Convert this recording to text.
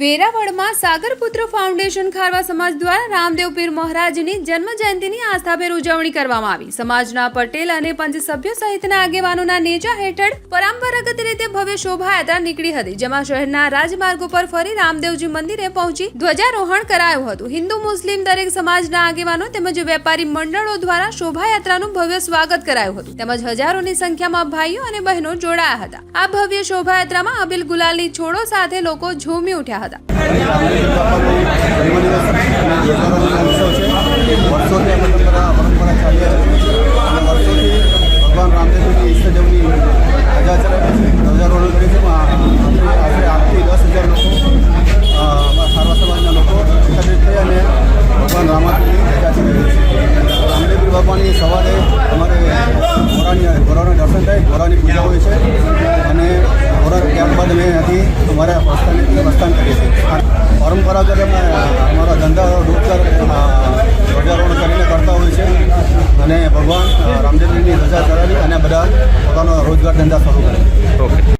વેરાવળમાં Sagarputra foundation ખારવા સમાજ દ્વારા રામદેવ પીર મહારાજની જન્મ જયંતિની આસ્થાભેર ઉજવણી કરવામાં આવી. સમાજના પટેલ અને પંચ સભ્યો સહિતના આગેવાનોના નેજા હેઠળ પરંપરાગત રીતે ભવ્ય શોભાયાત્રા નીકળી હતી, જેમાં શહેરના રાજમાર્ગો પર ફરી રામદેવજી મંદિરે પહોંચી ધ્વજારોહણ કરાયું હતું. હિન્દુ મુસ્લિમ દરેક સમાજના આગેવાનો તેમજ વેપારી મંડળો દ્વારા શોભાયાત્રાનું ભવ્ય સ્વાગત કરાયું હતું. તેમજ હજારોની સંખ્યામાં ભાઈઓ અને બહેનો જોડાયા હતા. આ ભવ્ય શોભાયાત્રામાં અબિલ ગુલાલની છોડો સાથે લોકો ઝૂમી ઉઠ્યા હતા. વર્ષોથી અમે પરંપરા પરંપરા ચાલી આવી છે અને વર્ષોથી ભગવાન રામદેવની ઈષ્ટદેવની ધજા ચલાવે છે ધ્વજારોહણ કરે છે એમાં આશરે આઠથી દસ હજાર લોકો અ, અમારા સારવા સમાજના લોકો એકત્રિત થઈ અને ભગવાન રામાદેવની ધજા ચલાવે છે રામદેવપીર બાપાની સવારે અમારે અમારા પ્રસ્થાન કરીએ છીએ. પરંપરાગત અમે અમારા ધંધા રોજગાર ધ્વજારોહણ કરીને કરતા હોય છે અને ભગવાન રામદેવજીની ધજા કરાવી અને બધા પોતાનો રોજગાર ધંધા શરૂ કરે. ઓકે.